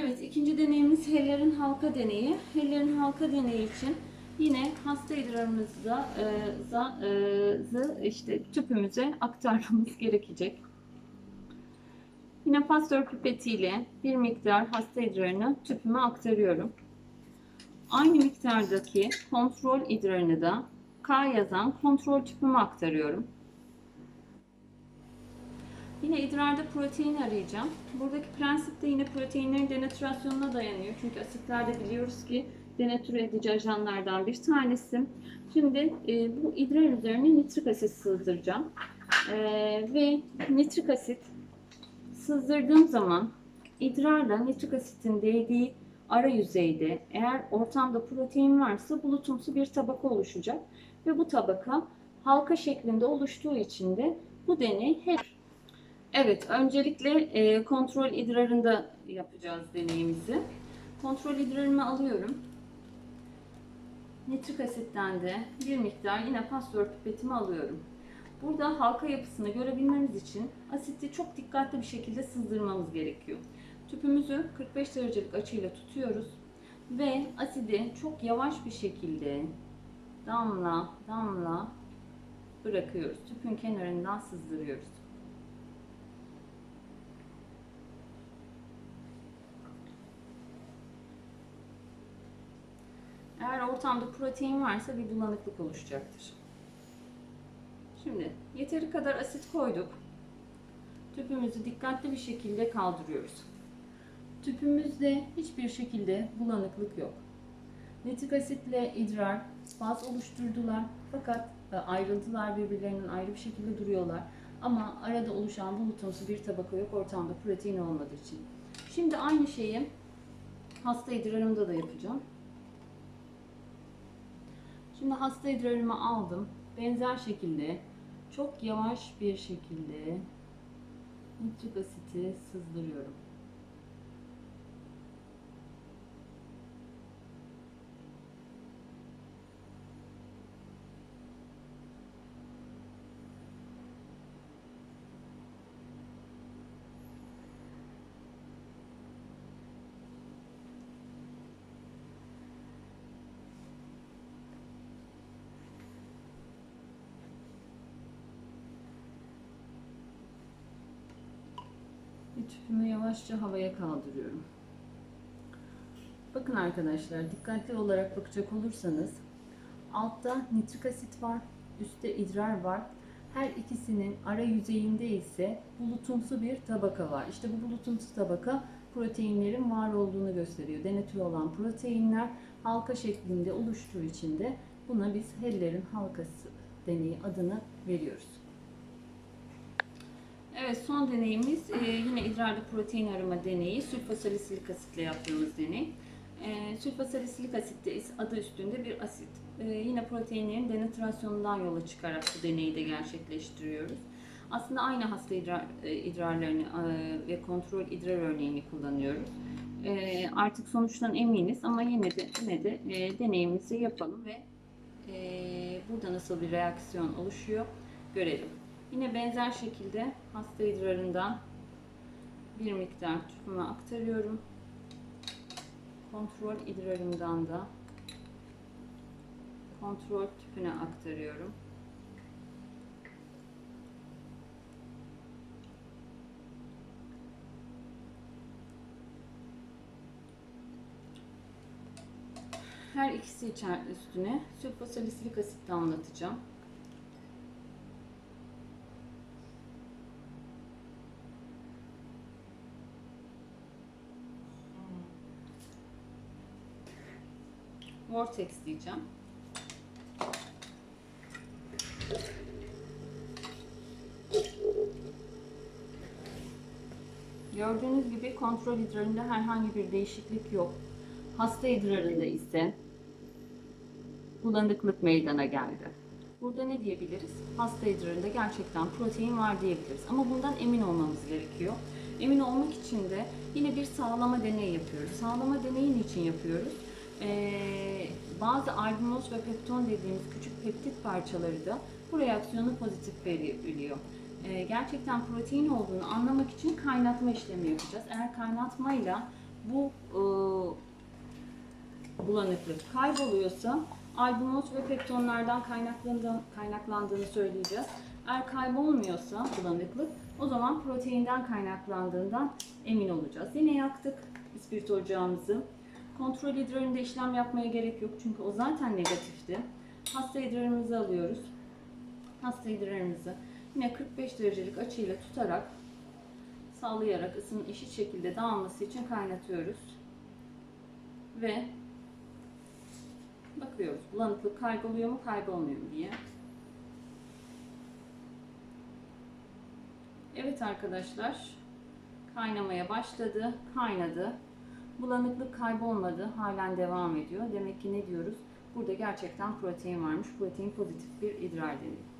Evet, ikinci deneyimiz Heller'in halka deneyi. Heller'in halka deneyi için yine hasta idrarımızı e, e, işte tüpümüze aktarmamız gerekecek. Yine pastör pipetiyle bir miktar hasta idrarını tüpüme aktarıyorum. Aynı miktardaki kontrol idrarını da K yazan kontrol tüpüme aktarıyorum. Yine idrarda protein arayacağım. Buradaki prensip de yine proteinlerin denatürasyonuna dayanıyor. Çünkü asitler de biliyoruz ki denatüre edici ajanlardan bir tanesi. Şimdi e, bu idrar üzerine nitrik asit sızdıracağım. E, ve nitrik asit sızdırdığım zaman idrarla nitrik asitin değdiği ara yüzeyde eğer ortamda protein varsa bulutumsu bir tabaka oluşacak. Ve bu tabaka halka şeklinde oluştuğu için de bu deney hep Evet, öncelikle e, kontrol idrarında yapacağız deneyimizi. Kontrol idrarımı alıyorum. Nitrik asitten de bir miktar yine pastör pipetimi alıyorum. Burada halka yapısını görebilmemiz için asiti çok dikkatli bir şekilde sızdırmamız gerekiyor. Tüpümüzü 45 derecelik açıyla tutuyoruz ve asidi çok yavaş bir şekilde damla damla bırakıyoruz. Tüpün kenarından sızdırıyoruz. Eğer ortamda protein varsa bir bulanıklık oluşacaktır. Şimdi yeteri kadar asit koyduk. Tüpümüzü dikkatli bir şekilde kaldırıyoruz. Tüpümüzde hiçbir şekilde bulanıklık yok. Nitrik asitle idrar spaz oluşturdular fakat e, ayrıldılar birbirlerinden ayrı bir şekilde duruyorlar. Ama arada oluşan bulutumsu bir tabaka yok ortamda protein olmadığı için. Şimdi aynı şeyi hasta idrarımda da yapacağım. Şimdi hasta idrarımı aldım. Benzer şekilde çok yavaş bir şekilde nitrik asiti sızdırıyorum. Tüpümü yavaşça havaya kaldırıyorum. Bakın arkadaşlar dikkatli olarak bakacak olursanız altta nitrik asit var, üstte idrar var. Her ikisinin ara yüzeyinde ise bulutumsu bir tabaka var. İşte bu bulutumsu tabaka proteinlerin var olduğunu gösteriyor. Denatür olan proteinler halka şeklinde oluştuğu için de buna biz Heller'in halkası deneyi adını veriyoruz. Evet son deneyimiz e, yine idrarda protein arama deneyi. Sülfasalisilik asitle yaptığımız deney. E, sülfasalisilik asit de adı üstünde bir asit. E, yine proteinlerin denatürasyonundan yola çıkarak bu deneyi de gerçekleştiriyoruz. Aslında aynı hasta idrar, e, idrarlarını e, ve kontrol idrar örneğini kullanıyoruz. E, artık sonuçtan eminiz ama yine de yine de e, deneyimizi yapalım ve e, burada nasıl bir reaksiyon oluşuyor görelim. Yine benzer şekilde hasta idrarından bir miktar tüpüme aktarıyorum. Kontrol idrarımdan da kontrol tüpüne aktarıyorum. Her ikisi içer üstüne sülfosalisilik asit damlatacağım. Vortex diyeceğim. Gördüğünüz gibi kontrol idrarında herhangi bir değişiklik yok. Hasta idrarında ise bulanıklık meydana geldi. Burada ne diyebiliriz? Hasta idrarında gerçekten protein var diyebiliriz. Ama bundan emin olmamız gerekiyor. Emin olmak için de yine bir sağlama deneyi yapıyoruz. Sağlama deneyi için yapıyoruz? Ee, bazı albümoz ve pepton dediğimiz küçük peptit parçaları da bu reaksiyonu pozitif veriyor. Ee, gerçekten protein olduğunu anlamak için kaynatma işlemi yapacağız. Eğer kaynatmayla bu e, bulanıklık kayboluyorsa albumoz ve pektonlardan kaynaklandığını, kaynaklandığını söyleyeceğiz. Eğer kaybolmuyorsa bulanıklık o zaman proteinden kaynaklandığından emin olacağız. Yine yaktık ispirit ocağımızı. Kontrol idrarında işlem yapmaya gerek yok çünkü o zaten negatifti. Hasta idrarımızı alıyoruz. Hasta idrarımızı yine 45 derecelik açıyla tutarak sağlayarak ısının eşit şekilde dağılması için kaynatıyoruz. Ve bakıyoruz bulanıklık kayboluyor mu kaybolmuyor mu diye. Evet arkadaşlar kaynamaya başladı, kaynadı. Bulanıklık kaybolmadı, halen devam ediyor. Demek ki ne diyoruz? Burada gerçekten protein varmış. Protein pozitif bir idrar deniyor.